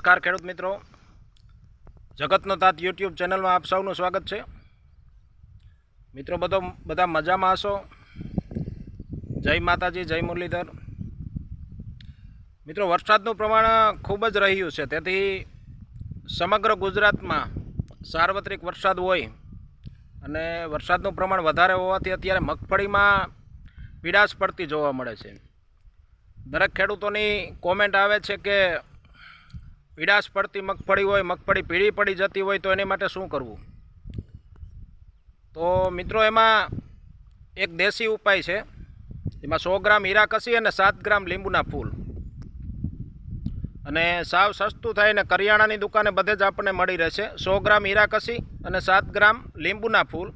નમસ્કાર ખેડૂત મિત્રો. જગતનો તાત યુટ્યુબ ચેનલમાં આપ સૌનું સ્વાગત છે. મિત્રો, બધો, બધા મજામાં હશો? જય માતાજી, જય મુરલીધર. મિત્રો, વરસાદનું પ્રમાણ ખૂબ જ રહ્યું છે. તેથી સમગ્ર ગુજરાતમાં સાર્વત્રિક વરસાદ હોય અને વરસાદનું પ્રમાણ વધારે હોવાથી અત્યારે મગફળીમાં પીડાશ પડતી જોવા મળે છે. દરેક ખેડૂતોની કોમેન્ટ આવે છે કે પીડાશ પડતી મગફળી હોય, મગફળી પીળી પડી જતી હોય, તો એની માટે શું કરવું? તો મિત્રો, એમાં એક દેશી ઉપાય છે. એમાં સો ગ્રામ હીરા કસી અને સાત ગ્રામ લીંબુના ફૂલ. અને સાવ સસ્તું થાય ને કરિયાણાની દુકાને બધે જ આપણને મળી રહેશે. સો ગ્રામ હીરા કસી અને સાત ગ્રામ લીંબુના ફૂલ,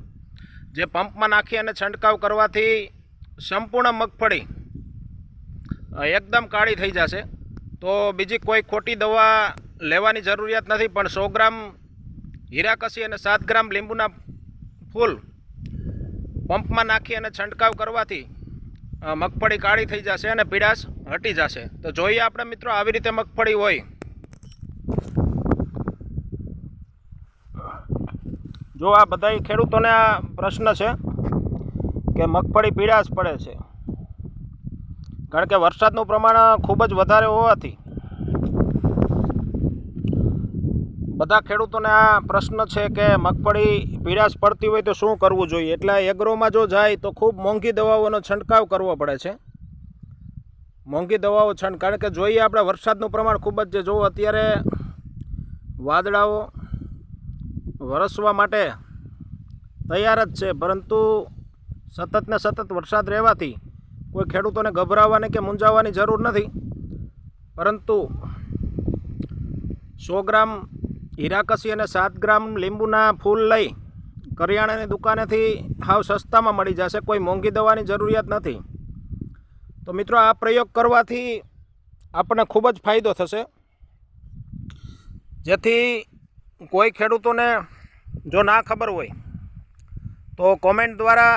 જે પંપમાં નાખી અને છંટકાવ કરવાથી સંપૂર્ણ મગફળી એકદમ કાળી થઈ જશે. તો બીજી કોઈ ખોટી દવા લેવાની જરૂરિયાત નથી, પણ સો ગ્રામ હીરા કસી અને સાત ગ્રામ લીંબુના ફૂલ પંપમાં નાખી અને છંટકાવ કરવાથી મગફળી કાળી થઈ જશે અને પીડાશ હટી જશે. તો જોઈએ આપણે મિત્રો આવી રીતે મગફળી હોય. જો આ બધા ખેડૂતોને આ પ્રશ્ન છે કે મગફળી પીડાશ પડે છે. કારણ કે વરસાદનું પ્રમાણ ખૂબ જ વધારે હોવાથી બધા ખેડૂતોને આ પ્રશ્ન છે કે મગફળી પીડાશ પડતી હોય તો શું કરવું જોઈએ? એટલે એગ્રોમાં જો જાય તો ખૂબ મોંઘી દવાઓનો છંટકાવ કરવો પડે છે. મોંઘી દવાઓ છંટ, કારણ કે જોઈએ આપણે વરસાદનું પ્રમાણ ખૂબ જ જો અત્યારે વાદળાઓ વરસવા માટે તૈયાર જ છે, પરંતુ સતત ને સતત વરસાદ રહેવાથી કોઈ ખેડૂતોને ગભરાવાની કે મૂંઝાવવાની જરૂર નથી. પરંતુ સો ગ્રામ હીરાકસી અને સાત ગ્રામ લીંબુના ફૂલ લઈ કરિયાણાની દુકાનેથી હાવ સસ્તામાં મળી જશે. કોઈ મોંઘી દવાની જરૂરિયાત નથી. તો મિત્રો, આ પ્રયોગ કરવાથી આપણને ખૂબ જ ફાયદો થશે. જેથી કોઈ ખેડૂતોને જો ના ખબર હોય, તો કોમેન્ટ દ્વારા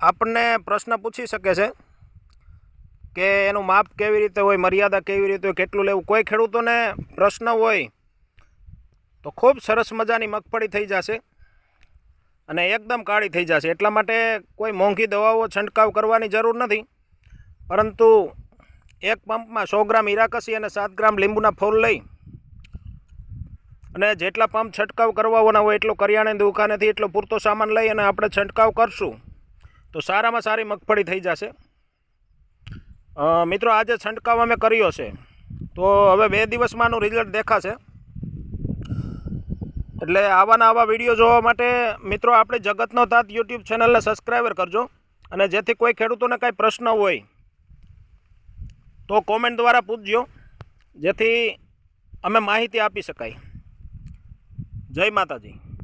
આપણને પ્રશ્ન પૂછી શકે છે. કે એનું માપ કેવી રીતે હોય, મર્યાદા કેવી રીતે હોય, કેટલું લેવું, કોઈ ખેડૂતોને પ્રશ્ન હોય તો ખૂબ સરસ મજાની મગફળી થઈ જશે અને એકદમ કાળી થઈ જશે. એટલા માટે કોઈ મોંઘી દવાઓ છંટકાવ કરવાની જરૂર નથી. પરંતુ એક પંપમાં સો ગ્રામ ઈરાકસી અને સાત ગ્રામ લીંબુના ફૂલ લઈ અને જેટલા પંપ છંટકાવ કરવાના હોય એટલો કરિયાણાની દુકાનેથી એટલો પૂરતો સામાન લઈ અને આપણે છંટકાવ કરશું, તો સારામાં સારી મગફળી થઈ જશે. મિત્રો, આજે છંટકાવ અમે કર્યો છે. તો હવે બે દિવસમાં આનું રિઝલ્ટ દેખાશે. એટલે આવાના આવા વીડિયો જોવા માટે, મિત્રો, આપણે જગતનો તાત યુટ્યુબ ચેનલને સબસ્ક્રાઈબર કરજો. અને જેથી કોઈ ખેડૂતોને કાંઈ પ્રશ્ન હોય, તો કોમેન્ટ દ્વારા પૂછજો. જેથી અમે માહિતી આપી શકાય. જય માતાજી.